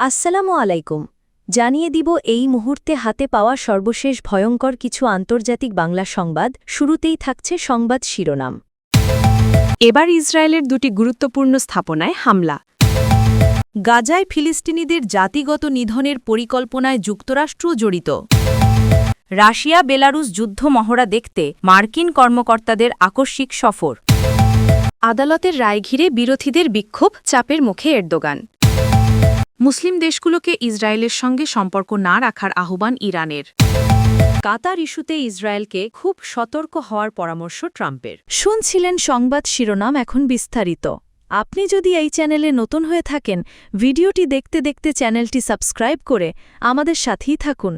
আসসালামু আলাইকুম। জানিয়ে দিব এই মুহূর্তে হাতে পাওয়া সর্বশেষ ভয়ঙ্কর কিছু আন্তর্জাতিক বাংলা সংবাদ, শুরুতেই থাকছে সংবাদ শিরোনাম। এবার ইসরায়েলের দুটি গুরুত্বপূর্ণ স্থাপনায় হামলা। গাজায় ফিলিস্তিনিদের জাতিগত নিধনের পরিকল্পনায় যুক্তরাষ্ট্র জড়িত। রাশিয়া বেলারুস যুদ্ধ মহড়া দেখতে মার্কিন কর্মকর্তাদের আকস্মিক সফর। আদালতের রায় ঘিরে বিরোধীদের বিক্ষোভ, চাপের মুখে এরদোগান। মুসলিম দেশগুলোকে ইসরায়েলের সঙ্গে সম্পর্ক না রাখার আহ্বান ইরানের। কাতার ইস্যুতে ইসরায়েলকে খুব সতর্ক হওয়ার পরামর্শ ট্রাম্পের। শুনছিলেন সংবাদ শিরোনাম এখন বিস্তারিত। আপনি যদি এই চ্যানেলে নতুন হয়ে থাকেন, ভিডিওটি দেখতে দেখতে চ্যানেলটি সাবস্ক্রাইব করে আমাদের সাথেই থাকুন।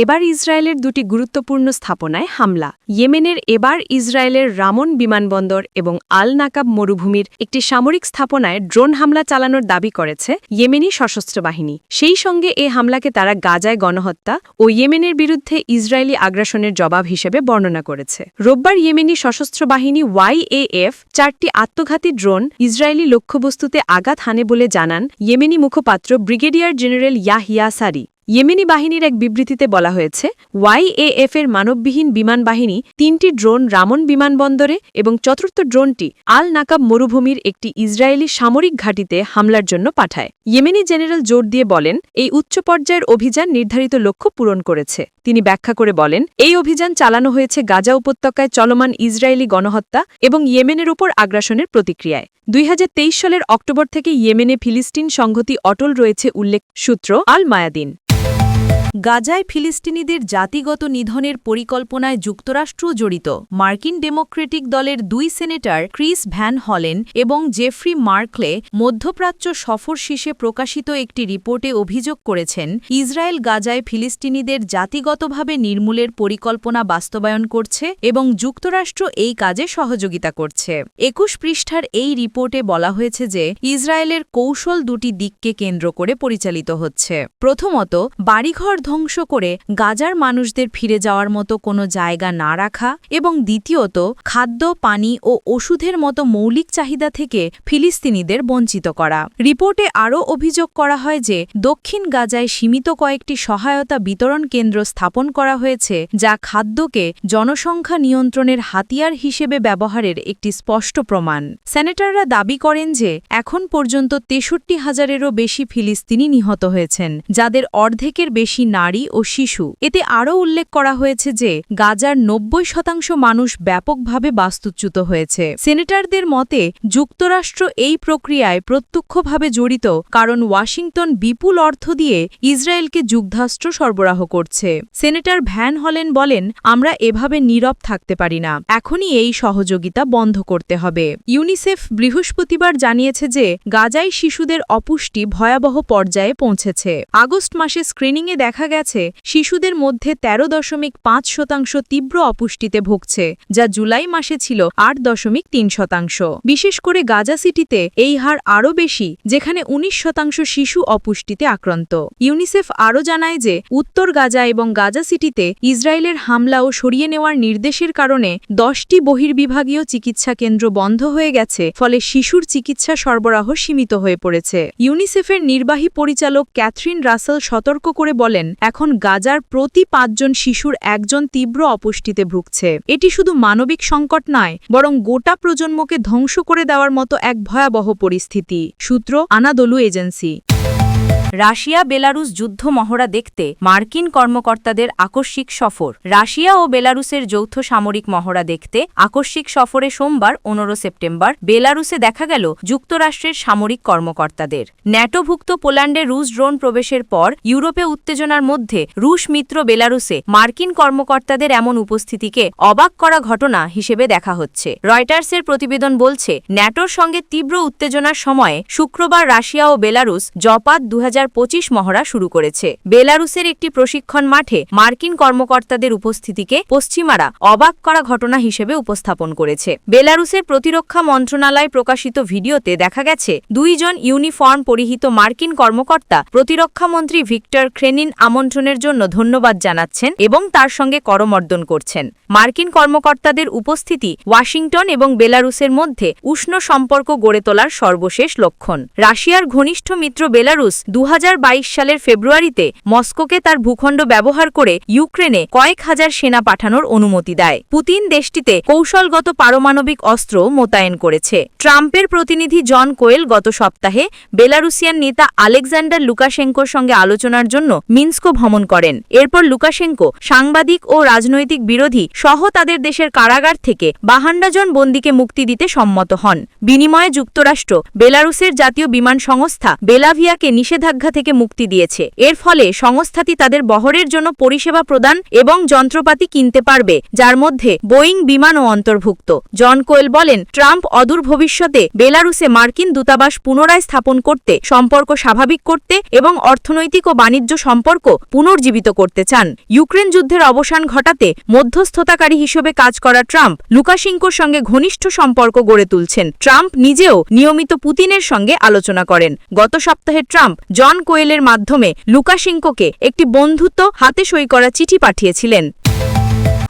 এবার ইসরায়েলের দুটি গুরুত্বপূর্ণ স্থাপনায় হামলা। ইয়েমেনের এবার ইসরায়েলের রামন বিমানবন্দর এবং আল নাকাব মরুভূমির একটি সামরিক স্থাপনায় ড্রোন হামলা চালানোর দাবি করেছে ইয়েমেনি সশস্ত্র বাহিনী। সেই সঙ্গে এ হামলাকে তারা গাজায় গণহত্যা ও ইয়েমেনের বিরুদ্ধে ইসরায়েলি আগ্রাসনের জবাব হিসেবে বর্ণনা করেছে। রোববার ইয়েমেনি সশস্ত্র বাহিনী ওয়াইএএফ চারটি আত্মঘাতী ড্রোন ইসরায়েলি লক্ষ্যবস্তুতে আঘাত হানে বলে জানান ইয়েমেনি মুখপাত্র ব্রিগেডিয়ার জেনারেল ইয়াহিয়া সারি। ইয়েমেনি বাহিনীর এক বিবৃতিতে বলা হয়েছে ওয়াইএএফ এর মানববিহীন বিমান বাহিনী তিনটি ড্রোন রামন বিমানবন্দরে এবং চতুর্থ ড্রোনটি আল নাকাব মরুভূমির একটি ইসরায়েলি সামরিক ঘাঁটিতে হামলার জন্য পাঠায়। ইয়েমেনি জেনারেল জোর দিয়ে বলেন, এই উচ্চ পর্যায়ের অভিযান নির্ধারিত লক্ষ্য পূরণ করেছে। তিনি ব্যাখ্যা করে বলেন, এই অভিযান চালানো হয়েছে গাজা উপত্যকায় চলমান ইসরায়েলি গণহত্যা এবং ইয়েমেনের উপর আগ্রাসনের প্রতিক্রিয়ায়। দুই হাজার তেইশ সালের অক্টোবর থেকে ইয়েমেনে ফিলিস্তিন সংহতি অটল রয়েছে উল্লেখ সূত্র আল মায়াদিন গাজায় ফিলিস্তিনিদের জাতিগত নিধনের পরিকল্পনায় যুক্তরাষ্ট্র জড়িত। মার্কিন ডেমোক্রেটিক দলের দুই সেনেটর ক্রিস ভ্যান হলেন এবং জেফ্রি মার্কলে মধ্যপ্রাচ্য সফর শেষে প্রকাশিত একটি রিপোর্টে অভিযোগ করেছেন, ইসরায়েল গাজায় ফিলিস্তিনিদের জাতিগতভাবে নির্মূলের পরিকল্পনা বাস্তবায়ন করছে এবং যুক্তরাষ্ট্র এই কাজে সহযোগিতা করছে। একুশ পৃষ্ঠার এই রিপোর্টে বলা হয়েছে যে, ইসরায়েলের কৌশল দুটি দিককে কেন্দ্র করে পরিচালিত হচ্ছে। প্রথমত, বাড়িঘর ধ্বংস করে গাজার মানুষদের ফিরে যাওয়ার মতো কোনো জায়গা না রাখা এবং দ্বিতীয়ত খাদ্য, পানি ও ওষুধের মতো মৌলিক চাহিদা থেকে ফিলিস্তিনিদের বঞ্চিত করা। রিপোর্টে আরও অভিযোগ করা হয় যে, দক্ষিণ গাজায় সীমিত কয়েকটি সহায়তা বিতরণ কেন্দ্র স্থাপন করা হয়েছে, যা খাদ্যকে জনসংখ্যা নিয়ন্ত্রণের হাতিয়ার হিসেবে ব্যবহারের একটি স্পষ্ট প্রমাণ। সেনেটররা দাবি করেন যে, এখন পর্যন্ত তেষট্টি হাজারেরও বেশি ফিলিস্তিনি নিহত হয়েছেন, যাদের অর্ধেকের বেশি নারী ও শিশু। এতে আরও উল্লেখ করা হয়েছে যে, গাজার নব্বই শতাংশ মানুষ ব্যাপকভাবে বাস্তুচ্যুত হয়েছে। সেনেটারদের মতে, যুক্তরাষ্ট্র এই প্রক্রিয়ায় প্রত্যক্ষভাবে জড়িত, কারণ ওয়াশিংটন বিপুল অর্থ দিয়ে ইসরায়েলকে যুদ্ধাস্ত্র সরবরাহ করছে। সেনেটর ভ্যান হলেন বলেন, আমরা এভাবে নীরব থাকতে পারি না। এখনই এই সহযোগিতা বন্ধ করতে হবে। ইউনিসেফ বৃহস্পতিবার জানিয়েছে যে, গাজায় শিশুদের অপুষ্টি ভয়াবহ পর্যায়ে পৌঁছেছে। আগস্ট মাসে স্ক্রিনিংয়ে দেখা গেছে, শিশুদের মধ্যে তেরো দশমিক পাঁচ শতাংশ তীব্র অপুষ্টিতে ভুগছে, যা জুলাই মাসে ছিল আট দশমিক তিন শতাংশ। বিশেষ করে গাজা সিটিতে এই হার আরও বেশি, যেখানে ১৯ শতাংশ শিশু অপুষ্টিতে আক্রান্ত। ইউনিসেফ আরও জানায় যে, উত্তর গাজা এবং গাজা সিটিতে ইসরায়েলের হামলা ও সরিয়ে নেওয়ার নির্দেশের কারণে দশটি বহির্বিভাগীয় চিকিৎসা কেন্দ্র বন্ধ হয়ে গেছে, ফলে শিশুর চিকিৎসা সরবরাহ সীমিত হয়ে পড়েছে। ইউনিসেফের নির্বাহী পরিচালক ক্যাথরিন রাসেল সতর্ক করে বলেন এখন গাজার প্রতি পাঁচজন শিশুর একজন তীব্র অপুষ্টিতে ভুগছে। এটি শুধু মানবিক সংকট নয়, বরং গোটা প্রজন্মকে ধ্বংস করে দেওয়ার মতো এক ভয়াবহ পরিস্থিতি। সূত্র আনাদলু এজেন্সি। রাশিয়া বেলারুস যুদ্ধ মহড়া দেখতে মার্কিন কর্মকর্তাদের আকস্মিক সফর। রাশিয়া ও বেলারুসের যৌথ সামরিক মহড়া দেখতে আকস্মিক সফরে সোমবার, পনেরো সেপ্টেম্বর বেলারুসে দেখা গেল যুক্তরাষ্ট্রের সামরিক কর্মকর্তাদের। ন্যাটোভুক্ত পোল্যান্ডে রুশ ড্রোন প্রবেশের পর ইউরোপে উত্তেজনার মধ্যে রুশ মিত্র বেলারুসে মার্কিন কর্মকর্তাদের এমন উপস্থিতিকে অবাক করা ঘটনা হিসেবে দেখা হচ্ছে। রয়টার্সের প্রতিবেদন বলছে, ন্যাটোর সঙ্গে তীব্র উত্তেজনার সময়ে শুক্রবার রাশিয়া ও বেলারুস জপাত দু হাজার মহড়া শুরু করেছে। বেলারুসের একটি প্রশিক্ষণ মাঠে মার্কিন কর্মকর্তাদের উপস্থিতিকে পশ্চিমারা অবাক করা ঘটনা হিসেবে উপস্থাপন করেছে। বেলারুসের প্রতিরক্ষা মন্ত্রণালয় প্রকাশিত ভিডিওতে দেখা গেছে, দুইজন ইউনিফর্ম পরিহিত মার্কিন কর্মকর্তা প্রতিরক্ষামন্ত্রী ভিক্টর ক্রেনিন আমন্ত্রণের জন্য ধন্যবাদ জানাচ্ছেন এবং তার সঙ্গে করমর্দন করছেন। মার্কিন কর্মকর্তাদের উপস্থিতি ওয়াশিংটন এবং বেলারুসের মধ্যে উষ্ণ সম্পর্ক গড়ে তোলার সর্বশেষ লক্ষণ। রাশিয়ার ঘনিষ্ঠ মিত্র বেলারুস দু সালের ফেব্রুয়ারিতে মস্কোকে তার ভূখণ্ড ব্যবহার করে ইউক্রেনে কয়েক হাজার সেনা পাঠানোর অনুমতি দেয়। পুতিন দেশটিতে কৌশলগত পারমাণবিক অস্ত্র মোতায়েন করেছে। ট্রাম্পের প্রতিনিধি জন কোয়েল গত সপ্তাহে বেলারুসিয়ান নেতা আলেকজান্ডার লুকাশেঙ্কোর সঙ্গে আলোচনার জন্য মিন্স্কো ভ্রমণ করেন। এরপর লুকাশেঙ্কো সাংবাদিক ও রাজনৈতিক বিরোধী সহ তাদের দেশের কারাগার থেকে বাহান্ডা জন বন্দীকে মুক্তি দিতে সম্মত হন। বিনিময়ে যুক্তরাষ্ট্র, বেলারুসের জাতীয় বিমান সংস্থা বেলাভিয়াকে নিষেধাজ্ঞা থেকে মুক্তি দিয়েছে। এর ফলে সংস্থাটি তাদের বহরের জন্য পরিষেবা প্রদান এবং যন্ত্রপাতি কিনতে পারবে, যার মধ্যে বোয়িং বিমানও অন্তর্ভুক্ত। জন কোয়েল বলেন, ট্রাম্প অদূর ভবিষ্যতে বেলারুসে মার্কিন দূতাবাস পুনরায় স্থাপন করতে, সম্পর্ক স্বাভাবিক করতে এবং অর্থনৈতিক ও বাণিজ্য সম্পর্ক পুনর্জীবিত করতে চান। ইউক্রেন যুদ্ধের অবসান ঘটাতে মধ্যস্থতাকারী হিসেবে কাজ করা ট্রাম্প লুকাশিঙ্কোর সঙ্গে ঘনিষ্ঠ সম্পর্ক গড়ে তুলছেন। ট্রাম্প নিজেও নিয়মিত পুতিনের সঙ্গে আলোচনা করেন। গত সপ্তাহে ট্রাম্প জন কোয়েলের মাধ্যমে লুকাশিঙ্কোকে একটি বন্ধুত্ব হাতে সই করা চিঠি পাঠিয়েছিলেন।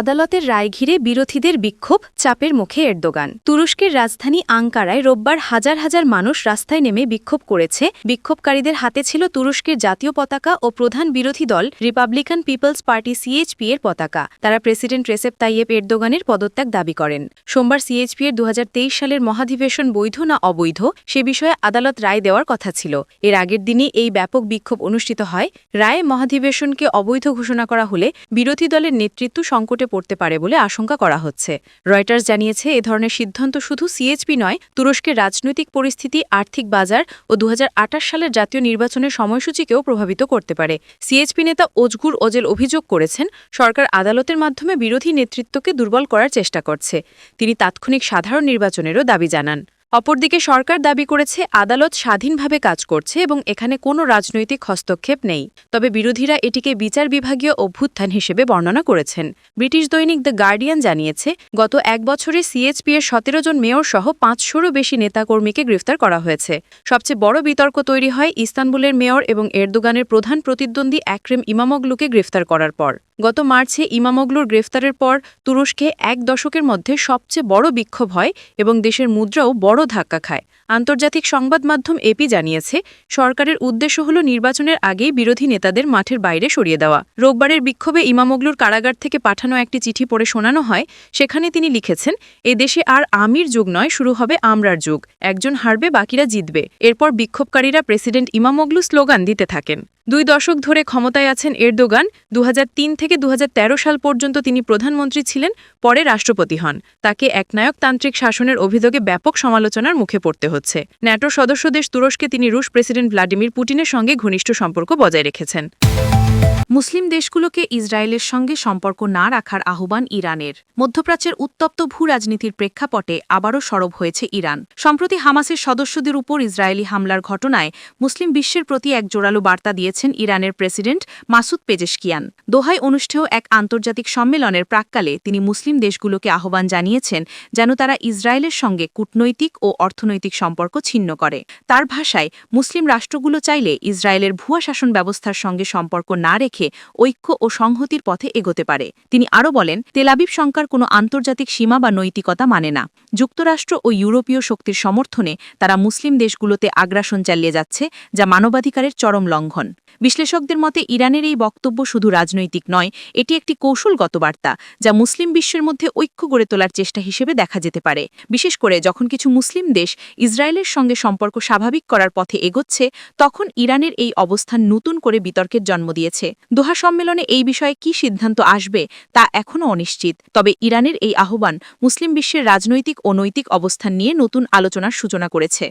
আদালতের রায় ঘিরে বিরোধীদের বিক্ষোভ, চাপের মুখে এরদোগান। তুরস্কের রাজধানী আঙ্কারায় রোববার হাজার হাজার মানুষ রাস্তায় নেমে বিক্ষোভ করেছে। বিক্ষোভকারীদের হাতে ছিল তুরস্কের জাতীয় পতাকা ও প্রধান বিরোধী দল রিপাবলিকান পিপলস পার্টি সিএইচপি এর পতাকা। তারা প্রেসিডেন্ট রেসেপ তাইয়েব এরদোগানের পদত্যাগ দাবি করেন। সোমবার সিএইচপি এর দু হাজার তেইশ সালের মহাধিবেশন বৈধ না অবৈধ, সে বিষয়ে আদালত রায় দেওয়ার কথা ছিল। এর আগের দিনই এই ব্যাপক বিক্ষোভ অনুষ্ঠিত হয়। রায়ে মহাধিবেশনকে অবৈধ ঘোষণা করা হলে বিরোধী দলের নেতৃত্ব সংকটে পড়তে পারে বলে আশঙ্কা করা হচ্ছে। রয়টার্স জানিয়েছে, এ ধরনের সিদ্ধান্ত শুধু সিএইচপি নয়, তুরস্কের রাজনৈতিক পরিস্থিতি, আর্থিক বাজার ও দু হাজার আঠাশ সালের জাতীয় নির্বাচনের সময়সূচিকেও প্রভাবিত করতে পারে। সিএইচপি নেতা ওজগুর ওজেল অভিযোগ করেছেন, সরকার আদালতের মাধ্যমে বিরোধী নেতৃত্বকে দুর্বল করার চেষ্টা করছে। তিনি তাৎক্ষণিক সাধারণ নির্বাচনেরও দাবি জানান। অপরদিকে সরকার দাবি করেছে, আদালত স্বাধীনভাবে কাজ করছে এবং এখানে কোনো রাজনৈতিক হস্তক্ষেপ নেই। তবে বিরোধীরা এটিকে বিচার বিভাগীয় অভ্যুত্থান হিসেবে বর্ণনা করেছেন। ব্রিটিশ দৈনিক দ্য গার্ডিয়ান জানিয়েছে, গত এক বছরে সিএইচপি এর সতেরো জন মেয়র সহ পাঁচশোরও বেশি নেতাকর্মীকে গ্রেফতার করা হয়েছে। সবচেয়ে বড় বিতর্ক তৈরি হয় ইস্তানবুলের মেয়র এবং এরদোগানের প্রধান প্রতিদ্বন্দ্বী অ্যাক্রেম ইমামগলুকে গ্রেফতার করার পর। গত মার্চে ইমামগলুর গ্রেফতারের পর তুরস্কে এক দশকের মধ্যে সবচেয়ে বড় বিক্ষোভ হয় এবং দেশের মুদ্রাও বড় ধাক্কা খায়। আন্তর্জাতিক সংবাদ মাধ্যম এপি জানিয়েছে, সরকারের উদ্দেশ্য হল নির্বাচনের আগেই বিরোধী নেতাদের মাঠের বাইরে সরিয়ে দেওয়া। রোববারের বিক্ষোভে ইমামগলুর কারাগার থেকে পাঠানো একটি চিঠি পড়ে শোনানো হয়। সেখানে তিনি লিখেছেন, এ দেশে আর আমির যুগ নয়, শুরু হবে আমরার যুগ। একজন হারবে, বাকিরা জিতবে। এরপর বিক্ষোভকারীরা প্রেসিডেন্ট ইমামগলু স্লোগান দিতে থাকেন। দুই দশক ধরে ক্ষমতায় আছেন এরদোগান। দু হাজার তিন থেকে দু হাজার তেরো সাল পর্যন্ত তিনি প্রধানমন্ত্রী ছিলেন, পরে রাষ্ট্রপতি হন। তাকে একনায়কতান্ত্রিক শাসনের অভিযোগে ব্যাপক সমালোচনার মুখে পড়তে হচ্ছে। ন্যাটোর সদস্য দেশ তুরস্কে তিনি রুশ প্রেসিডেন্ট ভ্লাদিমির পুটিনের সঙ্গে ঘনিষ্ঠ সম্পর্ক বজায় রেখেছেন। মুসলিম দেশগুলোকে ইসরায়েলের সঙ্গে সম্পর্ক না রাখার আহ্বান ইরানের। মধ্যপ্রাচ্যের উত্তপ্ত ভূ রাজনীতির প্রেক্ষাপটে আবারও সরব হয়েছে ইরান। সম্প্রতি হামাসের সদস্যদের উপর ইসরায়েলি হামলার ঘটনায় মুসলিম বিশ্বের প্রতি এক জোরালো বার্তা দিয়েছেন ইরানের প্রেসিডেন্ট মাসুদ পেজেশকিয়ান। দোহায় অনুষ্ঠেয় এক আন্তর্জাতিক সম্মেলনের প্রাক্কালে তিনি মুসলিম দেশগুলোকে আহ্বান জানিয়েছেন যেন তারা ইসরায়েলের সঙ্গে কূটনৈতিক ও অর্থনৈতিক সম্পর্ক ছিন্ন করে। তার ভাষায়, মুসলিম রাষ্ট্রগুলো চাইলে ইসরায়েলের ভুয়া শাসন ব্যবস্থার সঙ্গে সম্পর্ক না রেখে ঐক্য ও সংহতির পথে এগোতে পারে। তিনি আরও বলেন তেলাবিব সংকার কোনো আন্তর্জাতিক সীমা বা নৈতিকতা মানে না। যুক্তরাষ্ট্র ও ইউরোপীয় শক্তির সমর্থনে তারা মুসলিম দেশগুলোতে আগ্রাসন চালিয়ে যাচ্ছে, যা মানবাধিকারের চরম লঙ্ঘন। বিশ্লেষকদের মতে, ইরানের এই বক্তব্য শুধু রাজনৈতিক নয়, এটি একটি কৌশলগত বার্তা, যা মুসলিম বিশ্বের মধ্যে ঐক্য গড়ে তোলার চেষ্টা হিসেবে দেখা যেতে পারে। বিশেষ করে যখন কিছু মুসলিম দেশ ইসরায়েলের সঙ্গে সম্পর্ক স্বাভাবিক করার পথে এগোচ্ছে, তখন ইরানের এই অবস্থান নতুন করে বিতর্কের জন্ম দিয়েছে। দোহা সম্মেলনে এই বিষয়ে কি সিদ্ধান্ত আসবে তা এখনও অনিশ্চিত। তবে ইরানের এই আহ্বান মুসলিম বিশ্বের রাজনৈতিক ও নৈতিক অবস্থান নিয়ে নতুন আলোচনার সূচনা করেছে।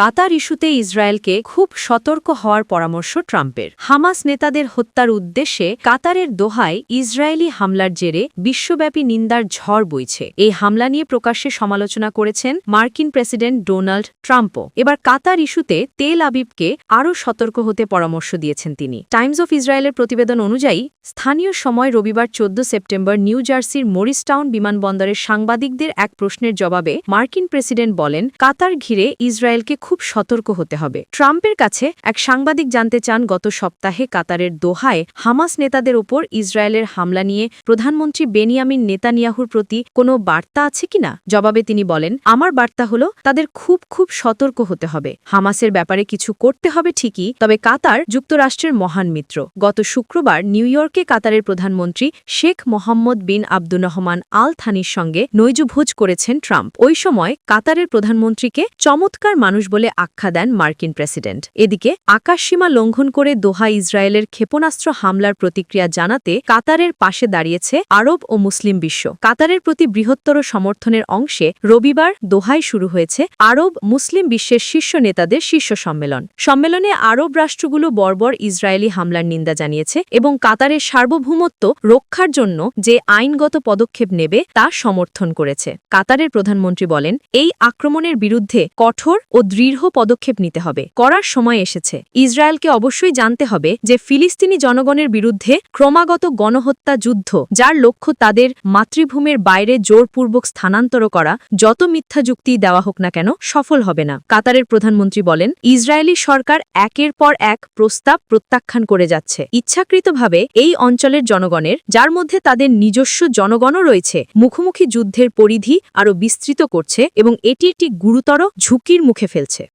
কাতার ইস্যুতে ইসরায়েলকে খুব সতর্ক হওয়ার পরামর্শ ট্রাম্পের। হামাস নেতাদের হত্যার উদ্দেশ্যে কাতারের দোহায় ইসরায়েলি হামলার জেরে বিশ্বব্যাপী নিন্দার ঝড় বইছে। এই হামলা নিয়ে প্রকাশ্যে সমালোচনা করেছেন মার্কিন প্রেসিডেন্ট ডোনাল্ড ট্রাম্পও। এবার কাতার ইস্যুতে তেল আবিবকে আরও সতর্ক হতে পরামর্শ দিয়েছেন তিনি। টাইমস অফ ইসরায়েলের প্রতিবেদন অনুযায়ী, স্থানীয় সময় রবিবার চোদ্দ সেপ্টেম্বর নিউ জার্সির মরিসটাউন বিমানবন্দরের সাংবাদিকদের এক প্রশ্নের জবাবে মার্কিন প্রেসিডেন্ট বলেন, কাতার ঘিরে ইসরায়েলকে খুব সতর্ক হতে হবে। ট্রাম্পের কাছে এক সাংবাদিক জানতে চান, গত সপ্তাহে কাতারের দোহায় হামাস নেতাদের ওপর ইসরায়েলের হামলা নিয়ে প্রধানমন্ত্রী বেনিয়ামিন নেতানিয়াহুর প্রতি কোনো বার্তা আছে কিনা? জবাবে তিনি বলেন, আমার বার্তা হলো, তাদের খুব খুব সতর্ক হতে হবে। হামাসের ব্যাপারে কিছু করতে হবে ঠিকই, তবে কাতার যুক্তরাষ্ট্রের মহান মিত্র। গত শুক্রবার নিউ ইয়র্কে কাতারের প্রধানমন্ত্রী শেখ মোহাম্মদ বিন আব্দুর রহমান আল থানির সঙ্গে নৈজভোজ করেছেন ট্রাম্প। ওই সময় কাতারের প্রধানমন্ত্রীকে চমৎকার মানুষ বলে আখ্যা দেন মার্কিন প্রেসিডেন্ট। এদিকে, আকাশসীমা লঙ্ঘন করে দোহা ইসরায়েলের ক্ষেপণাস্ত্র হামলার প্রতিক্রিয়া জানাতে কাতারের পাশে দাঁড়িয়েছে আরব ও মুসলিম বিশ্ব। কাতারের প্রতি বৃহত্তর সমর্থনের অংশে রবিবার দোহায় শুরু হয়েছে আরব মুসলিম বিশ্বের শীর্ষ নেতাদের শীর্ষ সম্মেলন। সম্মেলনে আরব রাষ্ট্রগুলো বর্বর ইসরায়েলি হামলার নিন্দা জানিয়েছে এবং কাতারের সার্বভৌমত্ব রক্ষার জন্য যে আইনগত পদক্ষেপ নেবে তা সমর্থন করেছে। কাতারের প্রধানমন্ত্রী বলেন, এই আক্রমণের বিরুদ্ধে কঠোর ও দৃঢ় পদক্ষেপ নিতে হবে। করার সময় এসেছে। ইসরায়েলকে অবশ্যই জানতে হবে যে ফিলিস্তিনি জনগণের বিরুদ্ধে ক্রমাগত গণহত্যা যুদ্ধ, যার লক্ষ্য তাদের মাতৃভূমির বাইরে জোরপূর্বক স্থানান্তর করা, যত মিথ্যা যুক্তি দেওয়া হোক না কেন, সফল হবে না। কাতারের প্রধানমন্ত্রী বলেন, ইসরায়েলি সরকার একের পর এক প্রস্তাব প্রত্যাখ্যান করে যাচ্ছে। ইচ্ছাকৃতভাবে এই অঞ্চলের জনগণের, যার মধ্যে তাদের নিজস্ব জনগণও রয়েছে, মুখোমুখি যুদ্ধের পরিধি আরও বিস্তৃত করছে এবং এটি একটি গুরুতর ঝুঁকির মুখে ফেলছে। 대책.